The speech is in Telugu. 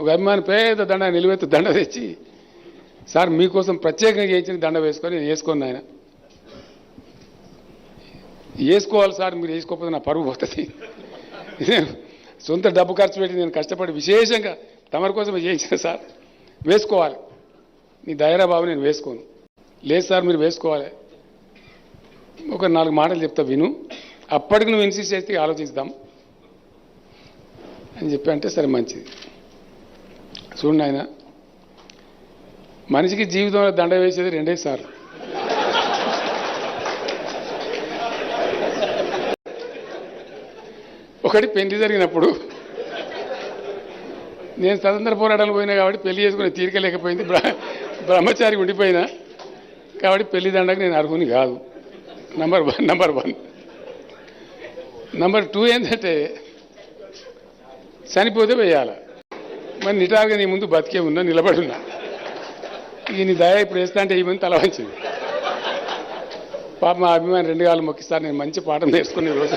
ఒక అభిమాని పేద దండ నిలువెత్తు దండ తెచ్చి సార్ మీకోసం ప్రత్యేకంగా చేయించిన దండ వేసుకొని నేను ఆయన వేసుకోవాలి సార్ మీరు వేసుకోకపోతే నా పరువు పోతుంది. సొంత డబ్బు ఖర్చు పెట్టి నేను కష్టపడి విశేషంగా తమరి కోసం చేయించిన సార్. వేసుకోవాలి. నీ దయరాబాబు నేను వేసుకోను. లేదు సార్ మీరు వేసుకోవాలి. ఒక నాలుగు మాటలు చెప్తా విను. అప్పటికి నువ్వు ఇన్సిస్ట్ చేస్తే ఆలోచిద్దాం. అని చెప్పి అంటే సరే మంచిది. చూడండి ఆయన. మనిషికి జీవితంలో దండ వేసేది రెండే సార్లు. ఒకటి పెళ్ళి జరిగినప్పుడు నేను స్వతంత్ర పోరాటాలు పోయినా కాబట్టి పెళ్ళి చేసుకునే తీరిక లేకపోయింది బ్రహ్మచారి ఉండిపోయినా కాబట్టి పెళ్ళి దండకు నేను అర్హుని కాదు. Number one number one number two ఏంటంటే చనిపోతే వేయాల? మరి నిటారుగా నీ ముందు బతికే ఉన్నా నిలబడి ఉన్నా. నీ దయ ఇప్పుడు వేస్తా అంటే ఈ ముందు తల వంచింది. పాప మా అభిమాని రెండు కాళ్ళు మొక్కిస్తారు. నేను మంచి పాఠం నేర్చుకుని రోజు.